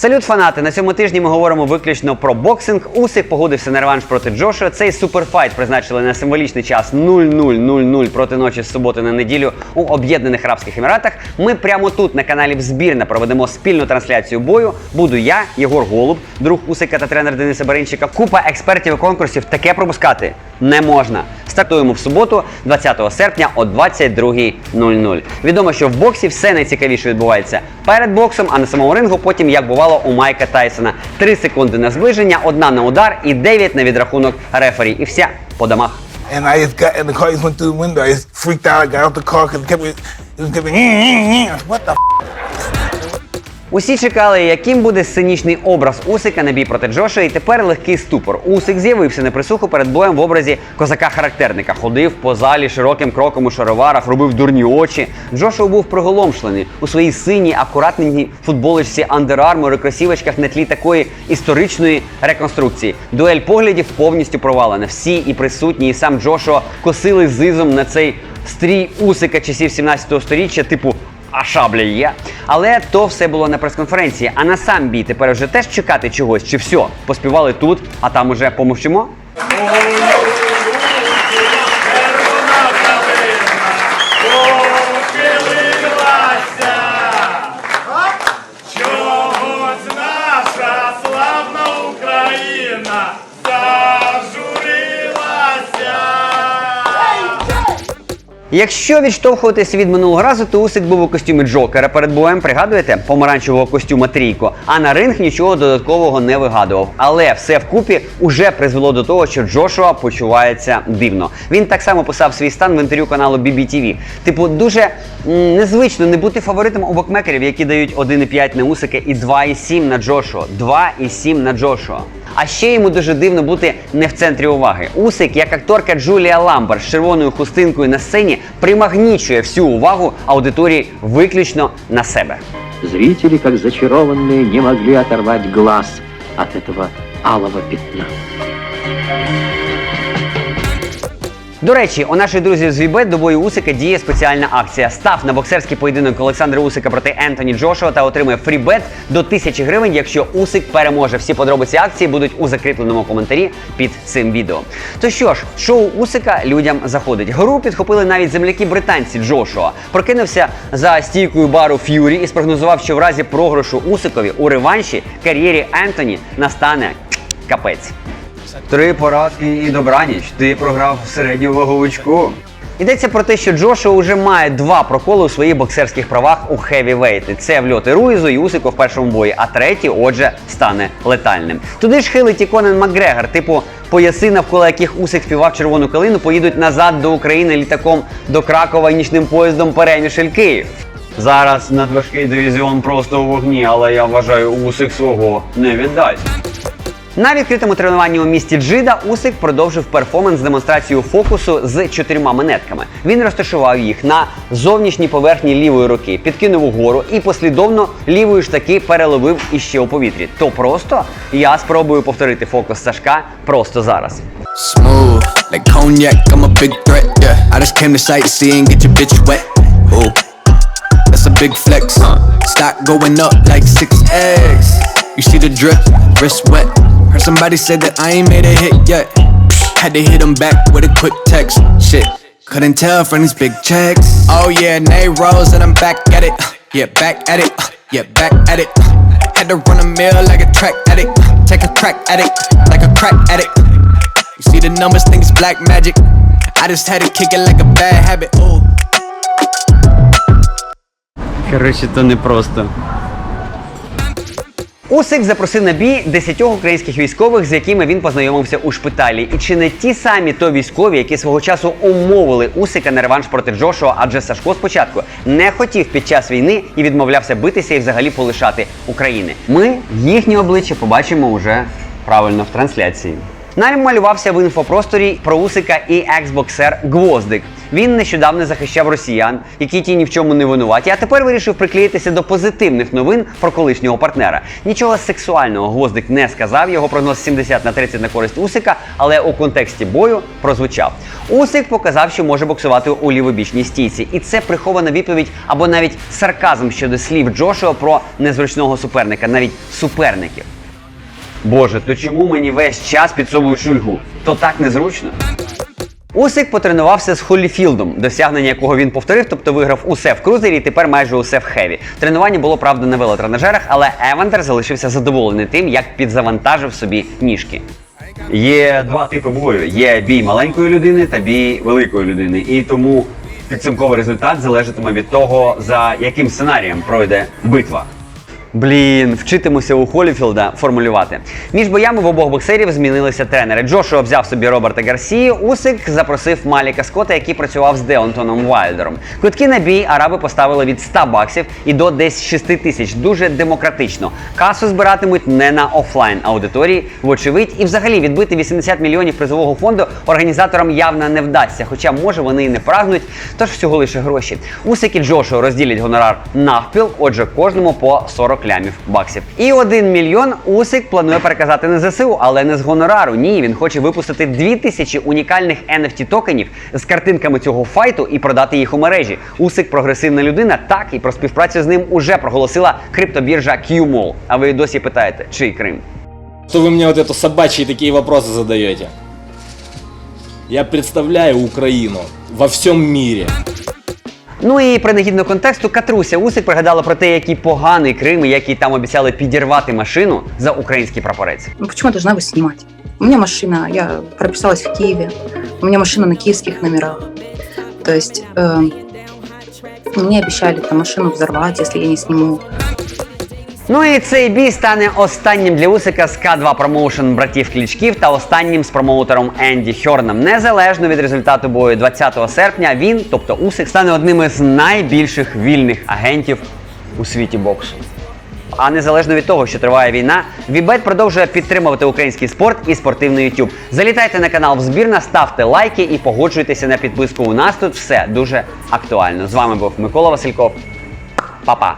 Салют, фанати! На цьому тижні ми говоримо виключно про боксинг. Усик погодився на реванш проти Джошуа. Цей суперфайт призначили на символічний час 0-0-0-0 проти ночі з суботи на неділю у Об'єднаних Арабських Еміратах. Ми прямо тут на каналі Взбірна проведемо спільну трансляцію бою. Буду я, Єгор Голуб, друг Усика та тренер Дениса Баринчика. Купа експертів і конкурсів. Таке пропускати не можна. Стартуємо в суботу, 20 серпня о 22.00. Відомо, що в боксі все найцікавіше відбувається перед боксом, а на самому рингу потім, як бувало у Майка Тайсона. 3 секунди на зближення, одна на удар і 9 на відрахунок рефері. І все по домах. Усі чекали, яким буде сценічний образ Усика на бій проти Джоша, і тепер легкий ступор. Усик з'явився на присуху перед боєм в образі козака-характерника. Ходив по залі широким кроком у шароварах, робив дурні очі. Джошуа був приголомшлений у своїй синій, акуратній футболочці Armour і кросівочках на тлі такої історичної реконструкції. Дуель поглядів повністю провалена. Всі і присутні, і сам Джошуа косили зизом на цей стрій Усика часів 17 століття, типу а шабля є. Але то все було на прес-конференції. А на сам бій тепер вже теж чекати чогось, чи все? Поспівали тут, а там уже помовчимо? Якщо відштовхуватися від минулого разу, то Усик був у костюмі Джокера перед боєм, пригадуєте, помаранчевого костюма трійко. А на ринг нічого додаткового не вигадував. Але все вкупі уже призвело до того, що Джошуа почувається дивно. Він так само писав свій стан в інтерв'ю каналу BBTV. Типу, дуже незвично не бути фаворитом у бокмекерів, які дають 1,5 на Усика і 2,7 на Джошуа. 2,7 на Джошуа. А ще йому дуже дивно бути не в центрі уваги. Усик, як акторка Джулія Ламбер з червоною хустинкою на сцені, примагнічує всю увагу аудиторії виключно на себе. Зрители, как зачарованные, не могли оторвать глаз от этого алого пятна. До речі, у наших друзів з Вібет до бою Усика діє спеціальна акція. Став на боксерський поєдинок Олександра Усика проти Ентоні Джошуа та отримує фрібет до 1000 гривень, якщо Усик переможе. Всі подробиці акції будуть у закріпленому коментарі під цим відео. То що ж, шоу Усика людям заходить. Гру підхопили навіть земляки британці Джошуа. Прокинувся за стійкою бару Ф'юрі і спрогнозував, що в разі програшу Усикові у реванші кар'єрі Ентоні настане капець. Три поразки і добраніч. Ти програв середню ваговичку. Йдеться про те, що Джошуа вже має два проколи у своїх боксерських правах у хевівейти. Це вльоти Руїзу і Усико в першому бої, а третій, отже, стане летальним. Туди ж хилить і Конан Макгрегор, типу пояси, навколо яких Усик співав червону калину, поїдуть назад до України літаком до Кракова і нічним поїздом Перемішель Київ. Зараз надважкий дивізіон просто у вогні, але я вважаю, Усик свого не віддасть. На відкритому тренуванні у місті Джида Усик продовжив перформанс з демонстрацією фокусу з чотирма монетками. Він розташував їх на зовнішній поверхні лівої руки, підкинув угору і послідовно лівою ж таки переловив іще у повітрі. То просто я спробую повторити фокус Сашка просто зараз. Smooth, like cognac, I'm a big threat, yeah. I just. You see the drip, wrist wet. Heard somebody say that I ain't made a hit yet. Had to hit him back with a quick text. Shit, couldn't tell from these big checks. Oh yeah, Nay Rose and I'm back at it. Yeah, back at it. Yeah, back at it. Had to run a mill like a track addict. Take a crack at it like a crack addict. You see the numbers, think it's black magic. I just had to kick it like a bad habit. Ooh. Коротше, то не просто. Усик запросив на бій 10 українських військових, з якими він познайомився у шпиталі. І чи не ті самі то військові, які свого часу умовили Усика на реванш проти Джошуа, адже Сашко спочатку не хотів під час війни і відмовлявся битися і взагалі полишати України. Ми їхні обличчя побачимо уже правильно в трансляції. Намалювався в інфопросторі про Усика і екс-боксер Гвоздик. Він нещодавно захищав росіян, які ті ні в чому не винуваті, а тепер вирішив приклеїтися до позитивних новин про колишнього партнера. Нічого сексуального гвоздик не сказав. Його прогноз 70 на 30 на користь Усика, але у контексті бою прозвучав. Усик показав, що може боксувати у лівобічній стійці, і це прихована відповідь або навіть сарказм щодо слів Джошуа про незручного суперника, навіть суперників. Боже, то чому мені весь час підсовують шульгу? То так незручно. Усик потренувався з Холліфілдом, досягнення якого він повторив, тобто виграв усе в крузері і тепер майже усе в хеві. Тренування було правда на велотренажерах, але Евандер залишився задоволений тим, як підзавантажив собі ніжки. Є два типи бою: є бій маленької людини та бій великої людини. І тому підсумковий результат залежатиме від того, за яким сценарієм пройде битва. Блін, вчитимуся у Холіфілда формулювати. Між боями в обох боксерів змінилися тренери. Джошуа взяв собі Роберта Гарсії, Усик запросив Маліка Скотта, який працював з Деонтоном Вайлдером. Квитки на бій араби поставили від 100 баксів і до десь 6 тисяч. Дуже демократично. Касу збиратимуть не на офлайн аудиторії, вочевидь, і взагалі відбити 80 мільйонів призового фонду організаторам явно не вдасться. Хоча може вони і не прагнуть, тож всього лише гроші. Усик і Джошуа розділять гонорар навпіл, отже, кожному по 40 лямів баксів. І один мільйон Усик планує переказати на ЗСУ, але не з гонорару. Ні, він хоче випустити 2000 унікальних NFT токенів з картинками цього файту і продати їх у мережі. Усик прогресивна людина, так і про співпрацю з ним уже проголосила криптобіржа QMall. А ви досі питаєте, чий Крим? Что вы мне вот это собачьи такие вопросы задаете? Я представляю Украину во всем мире. Ну і принагідно контексту Катруся Усик пригадала про те, який поганий Крим, і який там обіцяли підірвати машину за український прапорець. Ну, почему я должна вас снимать? У меня машина, я прописалась в Киеве, у меня машина на киевских номерах. То есть э, мне там машину взорвать, если я не сниму. Ну і цей бій стане останнім для Усика з К2 промоушен братів Клічків та останнім з промоутером Енді Хьорном. Незалежно від результату бою 20 серпня, він, тобто Усик, стане одним із найбільших вільних агентів у світі боксу. А незалежно від того, що триває війна, Вібет продовжує підтримувати український спорт і спортивний YouTube. Залітайте на канал в збірна, ставте лайки і погоджуйтеся на підписку. У нас тут все дуже актуально. З вами був Микола Васильков. Па-па!